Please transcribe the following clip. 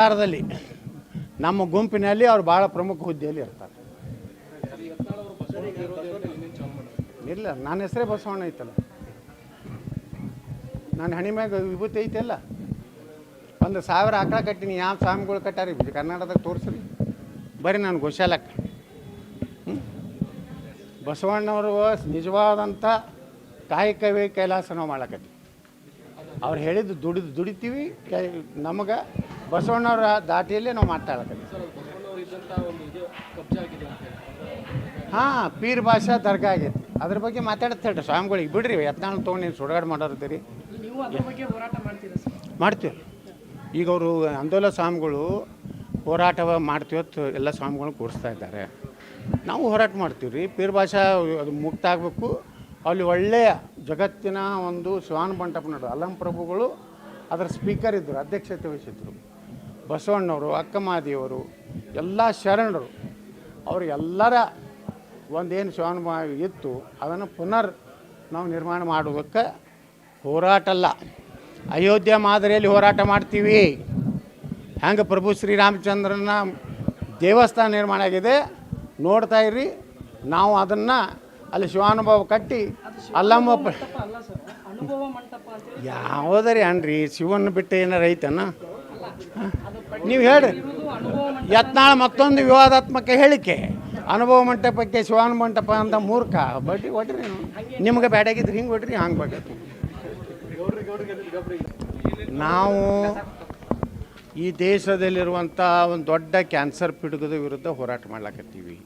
ಸರ್ಕಾರದಲ್ಲಿ ನಮ್ಮ ಗುಂಪಿನಲ್ಲಿ ಅವ್ರು ಭಾಳ ಪ್ರಮುಖ ಹುದ್ದೆಯಲ್ಲಿ ಇರ್ತಾರೆ. ಇಲ್ಲ, ನನ್ನ ಹೆಸರೇ ಬಸವಣ್ಣ ಐತಲ್ಲ. ನನ್ನ ಹಣಿ ಮ್ಯಾಗ ವಿಭೂತಿ ಐತಲ್ಲ. ಒಂದು ಸಾವಿರ ಆಕಳ ಕಟ್ಟಿನಿ, ಯಾವ ಸ್ವಾಮಿಗಳು ಕಟ್ಟಾರಿ? ಕರ್ನಾಟಕದಾಗ ತೋರಿಸ್ರಿ. ಬರೀ ನಾನು ಗೋಶಾಲಕ್ಕ. ಬಸವಣ್ಣವರು ನಿಜವಾದಂಥ ಕಾಯಕವೇ ಕೈಲಾಸ ನಾವು ಮಾಡಕತ್ತೀವಿ. ಅವ್ರು ಹೇಳಿದ್ದು ದುಡಿದು ದುಡಿತೀವಿ, ಕೈ ನಮಗೆ ಬಸವಣ್ಣವ್ರ ದಾಟಿಯಲ್ಲೇ ನಾವು ಮಾತಾಡ್ತೀವಿ ಹಾಂ ಪೀರ್ ಭಾಷಾ ದರ್ಗಾ ಆಗೈತಿ. ಅದ್ರ ಬಗ್ಗೆ ಮಾತಾಡ್ತೇಳ್ರಿ ಸ್ವಾಮಿಗಳಿಗೆ. ಬಿಡ್ರಿ ಯತ್ನಾಳ್ ತೊಗೊಂಡು ನೀವು ಸುಡಗಾಡು ಮಾಡೋರ್ತೀರಿ ಮಾಡ್ತೀರಾ ಸರ್? ಮಾಡ್ತೀವಿ. ಈಗ ಅವರು ಅಂದೋಲ ಸ್ವಾಮಿಗಳು ಹೋರಾಟ ಮಾಡ್ತೀವತ್ತು ಎಲ್ಲ ಸ್ವಾಮಿಗಳನ್ನ ಕೂರಿಸ್ತಾ ಇದ್ದಾರೆ. ನಾವು ಹೋರಾಟ ಮಾಡ್ತೀವಿ ರೀ ಪೀರ್ ಭಾಷಾ ಅದು ಮುಕ್ತ ಆಗಬೇಕು. ಅಲ್ಲಿ ಒಳ್ಳೆಯ ಜಗತ್ತಿನ ಒಂದು ಶಿವಾನ ಮಂಟಪ ನಡು ಅಲ್ಲಂ ಪ್ರಭುಗಳು ಅದರ ಸ್ಪೀಕರ್ ಇದ್ದರು ಅಧ್ಯಕ್ಷತೆ ವಹಿಸಿದ್ರು. ಬಸವಣ್ಣವರು ಅಕ್ಕಮಾದಿಯವರು ಎಲ್ಲ ಶರಣರು ಅವರು ಎಲ್ಲರ ಒಂದೇನು ಶಿವಾನುಭವ ಇತ್ತು ಅದನ್ನು ಪುನರ್ ನಾವು ನಿರ್ಮಾಣ ಮಾಡುವುದಕ್ಕೆ ಹೋರಾಟ ಅಲ್ಲ. ಅಯೋಧ್ಯೆ ಮಾದರಿಯಲ್ಲಿ ಹೋರಾಟ ಮಾಡ್ತೀವಿ. ಹೆಂಗೆ ಪ್ರಭು ಶ್ರೀರಾಮಚಂದ್ರನ ದೇವಸ್ಥಾನ ನಿರ್ಮಾಣ ಆಗಿದೆ. ನೋಡ್ತಾ ಇರ್ರಿ ನಾವು ಅದನ್ನು ಅಲ್ಲಿ ಶಿವಾನುಭವ ಕಟ್ಟಿ ಅಲ್ಲಮ್ಮ ಯಾವುದರಿ ಅನ್ರಿ ಶಿವನ ಬಿಟ್ಟು ಏನಾರ ಐತನ? ನೀವು ಹೇಳಿ ಯತ್ನಾಳ ಮತ್ತೊಂದು ವಿವಾದಾತ್ಮಕ ಹೇಳಿಕೆ. ಅನುಭವ ಮಂಟಪಕ್ಕೆ ಶಿವಾನ ಮಂಟಪ ಅಂತ ಮೂರ್ಖ. ಬಡ್ಡಿ ನೀವು. ನಿಮ್ಗೆ ಬ್ಯಾಡಾಗಿದ್ರೆ ಹಿಂಗೆ ಹೊಡ್ರಿ ಹಂಗೆ ಬಗ್ಗೆ ನಾವು ಈ ದೇಶದಲ್ಲಿರುವಂಥ ಒಂದು ದೊಡ್ಡ ಕ್ಯಾನ್ಸರ್ ಪಿಡುಗದ ವಿರುದ್ಧ ಹೋರಾಟ ಮಾಡ್ಲಾಕತ್ತೀವಿ.